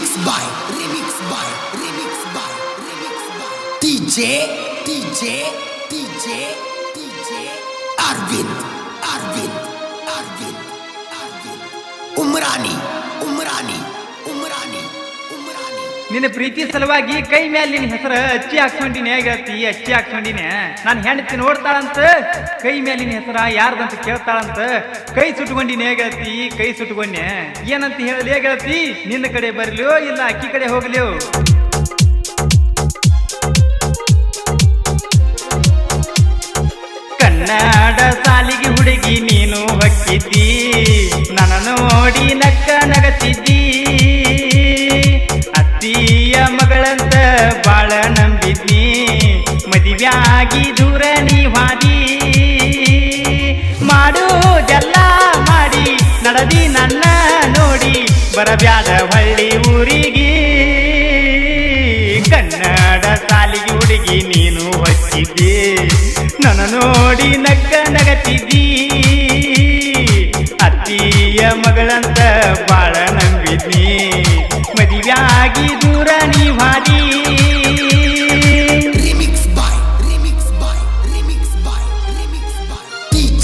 Remix by, remix by, remix by, remix by. DJ, DJ, DJ, DJ. Arvind, Arvind, Arvind, Arvind. Umrani, ನಿನ್ನ ಪ್ರೀತಿ ಸಲುವಾಗಿ ಕೈ ಮೇಲೆ ನಿನ್ನ ಹೆಸರು ಅಚ್ಚಿ ಹಾಕ್ಸ್ಕೊಂಡಿನಿ ಗೆಳತಿ ಅಚ್ಚಿ ಹಾಕ್ಸ್ಕೊಂಡಿನಿ. ನಾನು ಹೆಂಡತಿ ನೋಡ್ತಾಳಂತ, ಕೈ ಮೇಲೆ ನಿನ್ನ ಹೆಸರ ಯಾರ್ದಂತ ಕೇಳ್ತಾಳಂತ, ಕೈ ಸುಟ್ಕೊಂಡಿನಿ ಗೆಳತಿ ಕೈ ಸುಟ್ಕೊಂಡೆ. ಏನಂತ ಹೇಳಲಿ ಗೆಳತಿ ನಿನ್ನ ಕಡೆ ಬರ್ಲಿಯೋ, ಇಲ್ಲ ಅಕ್ಕಿ ಕಡೆ ಹೋಗ್ಲಿಯೋ? ಕನ್ನಡ ಸಾಲಿಗೆ ಹುಡುಗಿ ನೀನು ಹೊಕ್ಕಿದ್ದಿ ನನ್ನ ನೋಡಿ ನಕ್ಕ ನಗತಿದ್ದಿ ಮಗಳಂತ ಬಾಳ ನಂಬಿದ್ನಿ ಮದುವೆಯಾಗಿ ದೂರ ನೀವಾಗಿ ಮಾಡು ಮಾಡೋದೆಲ್ಲ ಮಾಡಿ, ನಡದಿ ನನ್ನ ನೋಡಿ. ಬರಬ್ಯಾಡ ಹಳ್ಳಿ ಊರಿಗೆ. ಕನ್ನಡ ಸಾಲಿಗೆ ಹುಡುಗಿ ನೀನು ಹಚ್ಚಿದ್ದಿ. ನನ್ನ ನೋಡಿ ನಕ್ಕ ನಗತಿದ್ದಿ. ಅತ್ತಿಯ ಮಗಳಂತ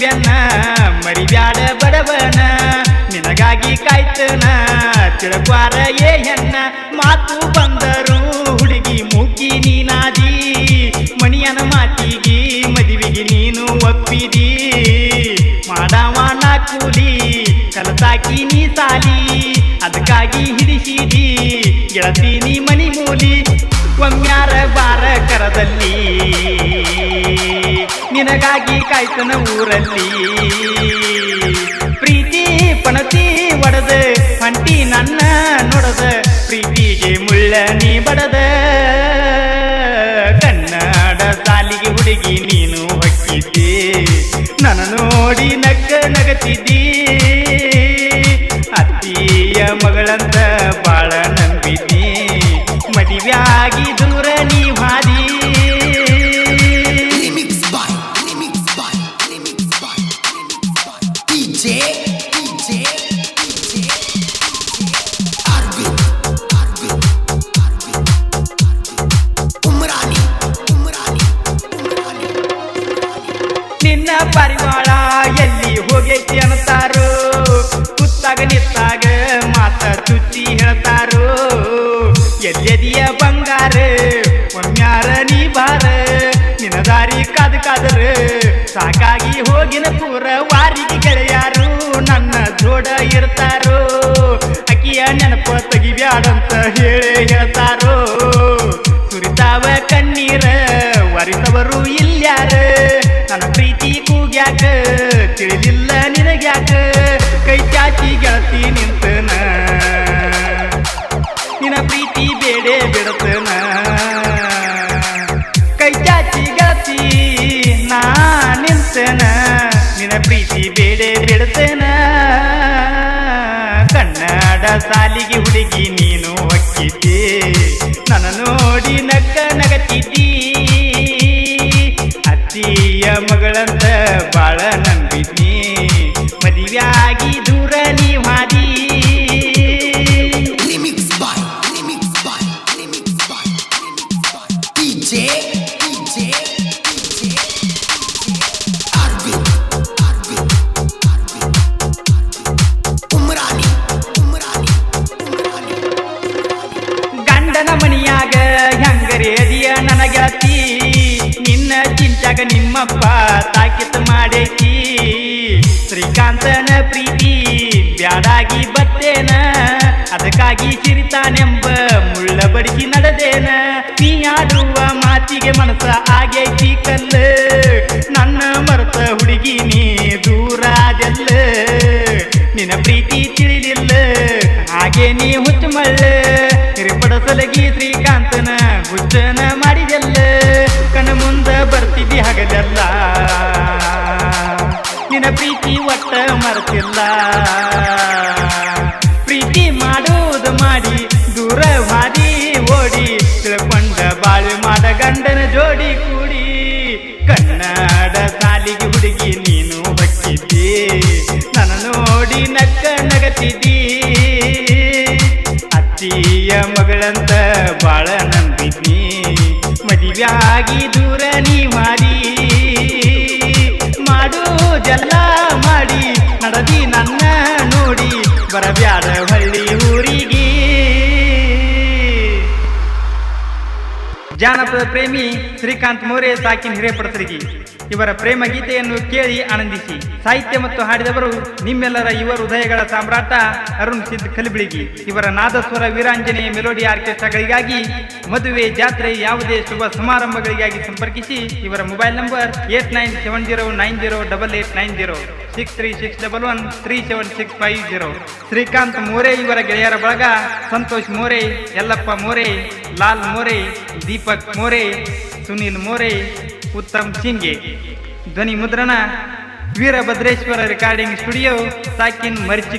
ಬೆನ್ನ, ಮರಿಬ್ಯಾಡ ಬಡವನ, ನಿನಗಾಗಿ ಕಾಯ್ತನ, ತಿಳಕ್ವಾರ ಏ ಹೆಣ್ಣ, ಮಾತು ಬಂದರು ಹುಡುಗಿ ಮೂಕಿ ನೀನಾದಿ, ಮಣಿಯನ ಮಾತಿಗಿ ಮದುವೆಗೆ ನೀನು ಒಪ್ಪಿದಿ. ಮಾಡವ ನಾ ಕೂಲಿ, ಕಲಸಾಕಿ ನೀ ಸಾಲಿ, ಅದಕ್ಕಾಗಿ ಹಿಡಿಸಿದಿ. ಗೆಳತಿ ನೀ ಮನಿ ಮೂಲಿ ಒಮ್ಮ್ಯಾರ ಬಾರ ಕರದಲ್ಲಿ. ನಿನಗಾಗಿ ಕಾಯ್ತನ ಊರಲ್ಲಿ. ಪ್ರೀತಿ ಪಣತಿ ಒಡದ ಹೊಂಟಿ ನನ್ನ ನೋಡದ, ಪ್ರೀತಿಗೆ ಮುಳ್ಳ ನೀ ಬಡದ. ಕನ್ನಡ ಸಾಲಿಗೆ ಹುಡುಗಿ ನೀನು ಹೊಕ್ಕಿದ್ದಿ, ನನ್ನ ನೋಡಿ ನಕ್ಕ ನಗತಿದ್ದೀ. ಅತ್ತಿಯ ಮಗಳಂತ ಮಾತ ಚುಚ್ಚಿ ಹೇಳ್ತಾರೋ ಎಲ್ಲೆದಿಯ ಬಂಗಾರ? ಒಮ್ಮ್ಯಾರ ನೀ ಬಾರ? ನಿನ್ನ ದಾರಿ ಕಾದ ಕಾದ್ರ. ಸಾಕಾಗಿ ಹೋಗಿನ ಪೂರ ವಾರಿಗೆ ಗೆಳೆಯಾರು. ನನ್ನ ಜೋಡ ಇರ್ತಾರೋ? ಅಕ್ಕಿಯ ನೆನಪ ತೆಗಿಬ್ಯಾಡಂತ ಹೇಳಿ ಹೇಳ್ತಾರೋ? ಸುರಿತಾವ ಕಣ್ಣೀರ ವರಿತವರು ಇಲ್ಯಾರ? ನನ್ನ ಪ್ರೀತಿ ಕೂಗ್ಯಾಕ ಪ್ರೀತಿ ಬೇಡೆ ಬಿಡತನ ಕನ್ನಡ ಸಾಲಿಗೆ ಹುಡುಗಿ ನೀನು ಹೊಕ್ಕಿದ್ದಿ ನನ್ನ ನೋಡಿ ನಕ್ಕ ನಗತಿದ್ದಿ. ಚಿಂತಾಗ ನಿಮ್ಮಪ್ಪ ತಾಕಿತ್ ಮಾಡೈತಿ. ಶ್ರೀಕಾಂತನ ಪ್ರೀತಿ ಬ್ಯಾಡಾಗಿ ಬತ್ತೇನ, ಅದಕ್ಕಾಗಿ ಚಿರಿತಾನೆಂಬ ಮುಳ್ಳ ಬಡಗಿ ನಡೆದೇನ. ನೀ ಆಡುವ ಮಾತಿಗೆ ಮನಸ್ಸ ಆಗೈತಿ ಕಲ್ಲ, ನನ್ನ ಮರತ ಹುಡುಗಿ ನೀ ದೂರಾದೆಲ್ಲ ನಿನ್ನ ಪ್ರೀತಿ ತಿಳಿಲಿಲ್ಲ, ಹಾಗೆ ನೀ ಹುಚ್ಚು ಮಳ್ಳ ಶ್ರೀಕಾಂತನ ಹುಚ್ಚನ ಪ್ರೀತಿ ಮಾಡುವುದು ಮಾಡಿ ದೂರ ಹಾದಿ ಓಡಿ, ತಿಳ್ಕೊಂಡ ಬಾಳು ಮಾಡ ಗಂಡನ ಜೋಡಿ ಕೂಡಿ. ಕನ್ನಡ ಸಾಲಿಗೆ ಹುಡುಗಿ, ನೀನು ಬಕ್ಕಿದ್ದಿ. ನನ್ನ ನೋಡಿ ನಕ್ಕ ನಗತಿದ್ದಿ. ಅತ್ತಿಯ ಮಗಳಂತ ಬಾಳ ನಂಬಿದ್ನಿ. ಮದುವೆ ದೂರ ನನ್ನ ನೋಡಿ ಬರಬ್ಯಾಡ ಹಳ್ಳಿ ಊರಿಗೆ. ಜಾನಪದ ಪ್ರೇಮಿ ಶ್ರೀಕಾಂತ್ ಮೋರೆ ಸಾಕಿನ್ ಹಿರೇಪಡಸರಿಗೆ ಇವರ ಪ್ರೇಮ ಗೀತೆಯನ್ನು ಕೇಳಿ ಆನಂದಿಸಿ. ಸಾಹಿತ್ಯ ಮತ್ತು ಹಾಡಿದವರು ನಿಮ್ಮೆಲ್ಲರ ಯುವ ಹೃದಯಗಳ ಸಾಮ್ರಾಟ ಅರುಣ್ ಸಿದ್ ಕಲಿಬಿಳಿಗಿ. ಇವರ ನಾದಸ್ವರ ವೀರಾಂಜನೇಯ ಮೆಲೋಡಿ ಆರ್ಕೆಸ್ಟ್ರಾಗಳಿಗಾಗಿ ಮದುವೆ, ಜಾತ್ರೆ, ಯಾವುದೇ ಶುಭ ಸಮಾರಂಭಗಳಿಗಾಗಿ ಸಂಪರ್ಕಿಸಿ ಇವರ mobile number eight nine seven zero nine zero double eight nine zero. Six three six double one three seven six five zero Srikanth More, ಇವರ ಗೆಳೆಯರ ಬಳಗ ಸಂತೋಷ್ ಮೋರೆ, ಯಲ್ಲಪ್ಪ ಮೋರೆ, ಲಾಲ್ ಮೋರೆ, ದೀಪಕ್ ಮೋರೆ, ಸುನೀಲ್ ಮೋರೆ, ಉತ್ತಮ್ ಸಿಂಗೆ ಧ್ವನಿ ಮುದ್ರಣ ವೀರಭದ್ರೇಶ್ವರ ರೆಕಾರ್ಡಿಂಗ್ ಸ್ಟುಡಿಯೋ ಸಾಕಿನ್ ಮರಿಚಿ